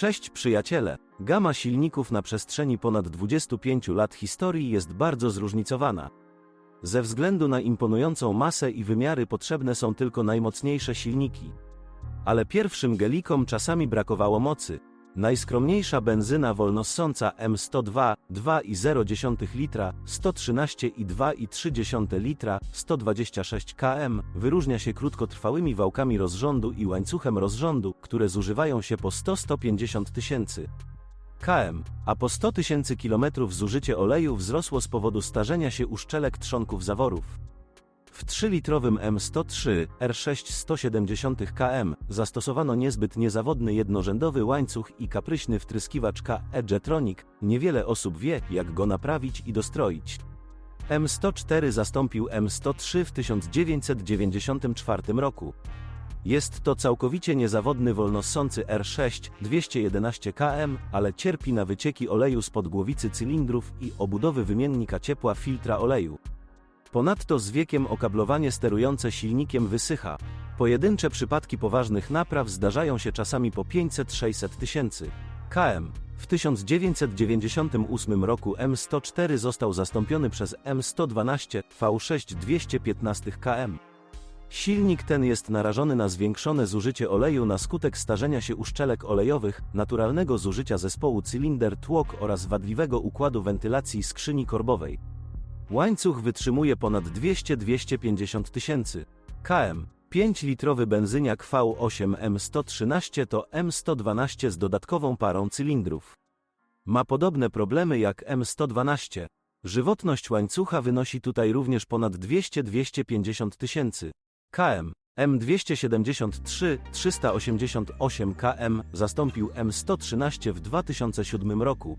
Cześć przyjaciele! Gama silników na przestrzeni ponad 25 lat historii jest bardzo zróżnicowana. Ze względu na imponującą masę i wymiary potrzebne są tylko najmocniejsze silniki. Ale pierwszym gelikom czasami brakowało mocy. Najskromniejsza benzyna wolnossąca M102 2,0 litra, 113,2 litra, 126 km wyróżnia się krótkotrwałymi wałkami rozrządu i łańcuchem rozrządu, które zużywają się po 100-150 tysięcy km, a po 100 tysięcy kilometrów zużycie oleju wzrosło z powodu starzenia się uszczelek trzonków zaworów. W 3-litrowym M103 R6 170 km zastosowano niezbyt niezawodny jednorzędowy łańcuch i kapryśny wtryskiwacz Edgetronic. Niewiele osób wie, jak go naprawić i dostroić. M104 zastąpił M103 w 1994 roku. Jest to całkowicie niezawodny wolnossący R6 211 km, ale cierpi na wycieki oleju spod głowicy cylindrów i obudowy wymiennika ciepła filtra oleju. Ponadto z wiekiem okablowanie sterujące silnikiem wysycha. Pojedyncze przypadki poważnych napraw zdarzają się czasami po 500-600 tysięcy km. W 1998 roku M104 został zastąpiony przez M112 V6 215 km. Silnik ten jest narażony na zwiększone zużycie oleju na skutek starzenia się uszczelek olejowych, naturalnego zużycia zespołu cylinder-tłok oraz wadliwego układu wentylacji skrzyni korbowej. Łańcuch wytrzymuje ponad 200-250 tysięcy km. 5-litrowy benzyniak V8 M113 to M112 z dodatkową parą cylindrów. Ma podobne problemy jak M112. Żywotność łańcucha wynosi tutaj również ponad 200-250 tysięcy km. M273 388 km zastąpił M113 w 2007 roku.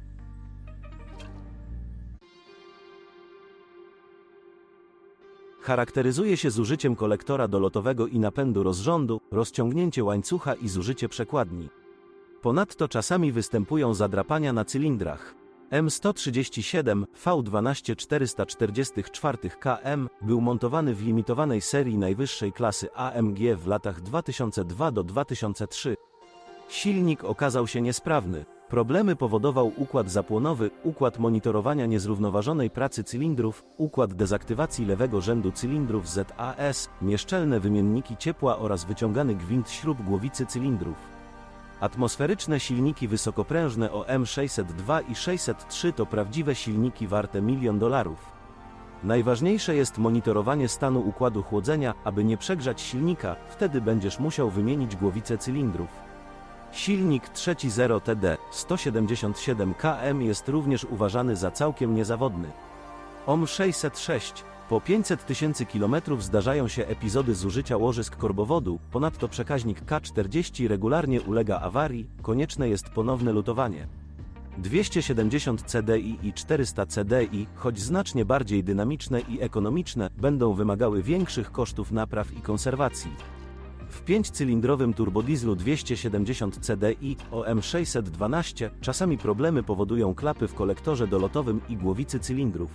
Charakteryzuje się zużyciem kolektora dolotowego i napędu rozrządu, rozciągnięcie łańcucha i zużycie przekładni. Ponadto czasami występują zadrapania na cylindrach. M137 V12 444 km był montowany w limitowanej serii najwyższej klasy AMG w latach 2002 do 2003. Silnik okazał się niesprawny. Problemy powodował układ zapłonowy, układ monitorowania niezrównoważonej pracy cylindrów, układ dezaktywacji lewego rzędu cylindrów ZAS, nieszczelne wymienniki ciepła oraz wyciągany gwint śrub głowicy cylindrów. Atmosferyczne silniki wysokoprężne OM602 i 603 to prawdziwe silniki warte milion dolarów. Najważniejsze jest monitorowanie stanu układu chłodzenia, aby nie przegrzać silnika, wtedy będziesz musiał wymienić głowicę cylindrów. Silnik 3.0 TD 177 km jest również uważany za całkiem niezawodny. OM 606 po 500 tysięcy kilometrów zdarzają się epizody zużycia łożysk korbowodu, ponadto przekaźnik K40 regularnie ulega awarii, konieczne jest ponowne lutowanie. 270 CDI i 400 CDI, choć znacznie bardziej dynamiczne i ekonomiczne, będą wymagały większych kosztów napraw i konserwacji. W 5-cylindrowym turbodizlu 270 CDI OM612 czasami problemy powodują klapy w kolektorze dolotowym i głowicy cylindrów.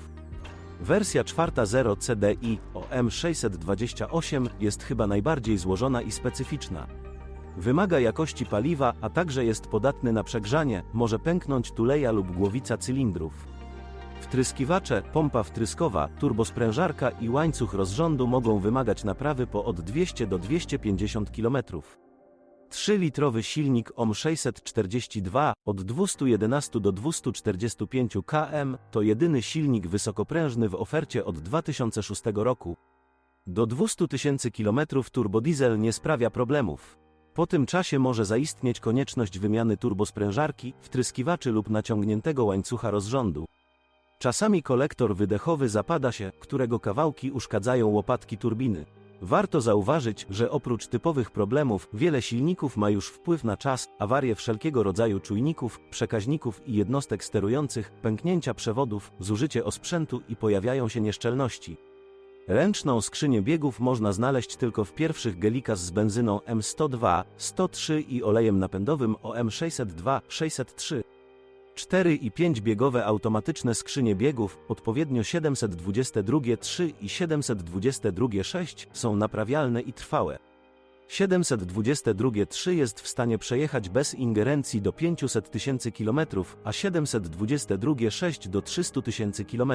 Wersja 4.0 CDI OM628 jest chyba najbardziej złożona i specyficzna. Wymaga jakości paliwa, a także jest podatny na przegrzanie, może pęknąć tuleja lub głowica cylindrów. Wtryskiwacze, pompa wtryskowa, turbosprężarka i łańcuch rozrządu mogą wymagać naprawy po od 200 do 250 km. 3-litrowy silnik OM 642 od 211 do 245 km to jedyny silnik wysokoprężny w ofercie od 2006 roku. Do 200 tysięcy km turbodiesel nie sprawia problemów. Po tym czasie może zaistnieć konieczność wymiany turbosprężarki, wtryskiwaczy lub naciągniętego łańcucha rozrządu. Czasami kolektor wydechowy zapada się, którego kawałki uszkadzają łopatki turbiny. Warto zauważyć, że oprócz typowych problemów, wiele silników ma już wpływ na czas, awarie wszelkiego rodzaju czujników, przekaźników i jednostek sterujących, pęknięcia przewodów, zużycie osprzętu i pojawiają się nieszczelności. Ręczną skrzynię biegów można znaleźć tylko w pierwszych Gelikas z benzyną M102, 103 i olejem napędowym OM602, 603. 4 i 5 biegowe automatyczne skrzynie biegów, odpowiednio 722 3 i 722 6, są naprawialne i trwałe. 722 3 jest w stanie przejechać bez ingerencji do 500 tysięcy km, a 722 6 do 300 tysięcy km.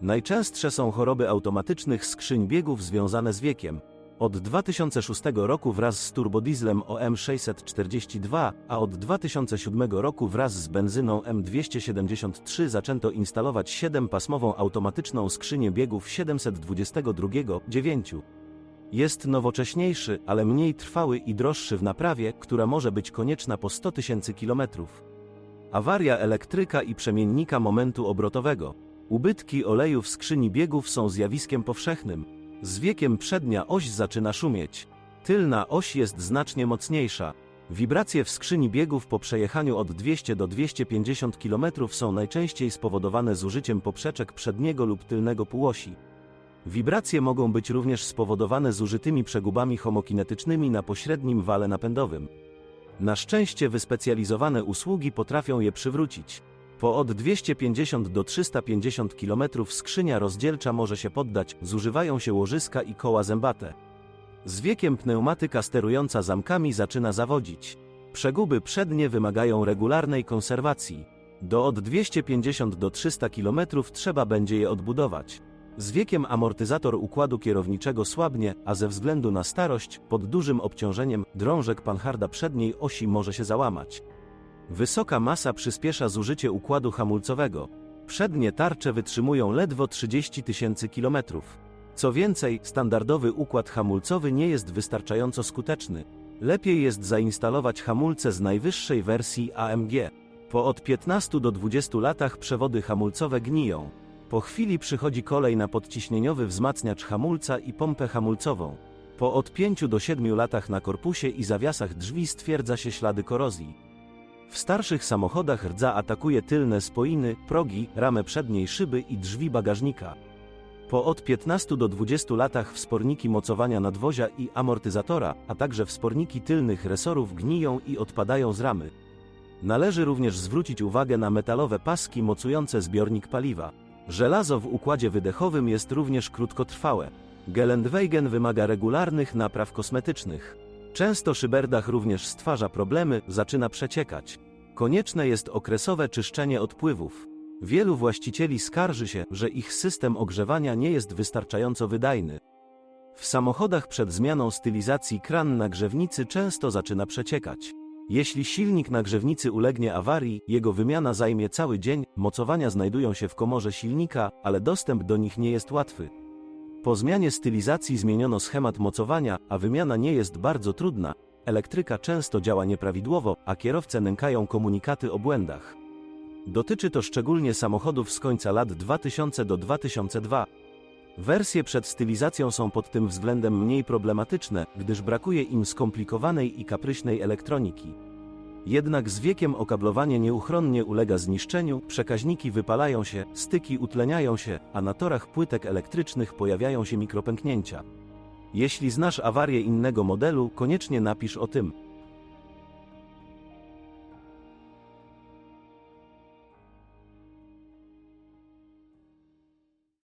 Najczęstsze są choroby automatycznych skrzyń biegów związane z wiekiem. Od 2006 roku wraz z turbodieslem OM642, a od 2007 roku wraz z benzyną M273 zaczęto instalować 7-pasmową automatyczną skrzynię biegów 722-9. Jest nowocześniejszy, ale mniej trwały i droższy w naprawie, która może być konieczna po 100 tysięcy kilometrów. Awaria elektryka i przemiennika momentu obrotowego. Ubytki oleju w skrzyni biegów są zjawiskiem powszechnym. Z wiekiem przednia oś zaczyna szumieć. Tylna oś jest znacznie mocniejsza. Wibracje w skrzyni biegów po przejechaniu od 200 do 250 km są najczęściej spowodowane zużyciem poprzeczek przedniego lub tylnego półosi. Wibracje mogą być również spowodowane zużytymi przegubami homokinetycznymi na pośrednim wale napędowym. Na szczęście wyspecjalizowane usługi potrafią je przywrócić. Po od 250 do 350 km skrzynia rozdzielcza może się poddać, zużywają się łożyska i koła zębate. Z wiekiem pneumatyka sterująca zamkami zaczyna zawodzić. Przeguby przednie wymagają regularnej konserwacji. Do od 250 do 300 km trzeba będzie je odbudować. Z wiekiem amortyzator układu kierowniczego słabnie, a ze względu na starość, pod dużym obciążeniem, drążek panharda przedniej osi może się załamać. Wysoka masa przyspiesza zużycie układu hamulcowego. Przednie tarcze wytrzymują ledwo 30 tysięcy kilometrów. Co więcej, standardowy układ hamulcowy nie jest wystarczająco skuteczny. Lepiej jest zainstalować hamulce z najwyższej wersji AMG. Po od 15 do 20 latach przewody hamulcowe gniją. Po chwili przychodzi kolej na podciśnieniowy wzmacniacz hamulca i pompę hamulcową. Po od 5 do 7 latach na korpusie i zawiasach drzwi stwierdza się ślady korozji. W starszych samochodach rdza atakuje tylne spoiny, progi, ramę przedniej szyby i drzwi bagażnika. Po od 15 do 20 latach wsporniki mocowania nadwozia i amortyzatora, a także wsporniki tylnych resorów gniją i odpadają z ramy. Należy również zwrócić uwagę na metalowe paski mocujące zbiornik paliwa. Żelazo w układzie wydechowym jest również krótkotrwałe. Gelendweigen wymaga regularnych napraw kosmetycznych. Często szyberdach również stwarza problemy, zaczyna przeciekać. Konieczne jest okresowe czyszczenie odpływów. Wielu właścicieli skarży się, że ich system ogrzewania nie jest wystarczająco wydajny. W samochodach przed zmianą stylizacji kran nagrzewnicy często zaczyna przeciekać. Jeśli silnik nagrzewnicy ulegnie awarii, jego wymiana zajmie cały dzień, mocowania znajdują się w komorze silnika, ale dostęp do nich nie jest łatwy. Po zmianie stylizacji zmieniono schemat mocowania, a wymiana nie jest bardzo trudna. Elektryka często działa nieprawidłowo, a kierowcy nękają komunikaty o błędach. Dotyczy to szczególnie samochodów z końca lat 2000 do 2002. Wersje przed stylizacją są pod tym względem mniej problematyczne, gdyż brakuje im skomplikowanej i kapryśnej elektroniki. Jednak z wiekiem okablowanie nieuchronnie ulega zniszczeniu, przekaźniki wypalają się, styki utleniają się, a na torach płytek elektrycznych pojawiają się mikropęknięcia. Jeśli znasz awarię innego modelu, koniecznie napisz o tym.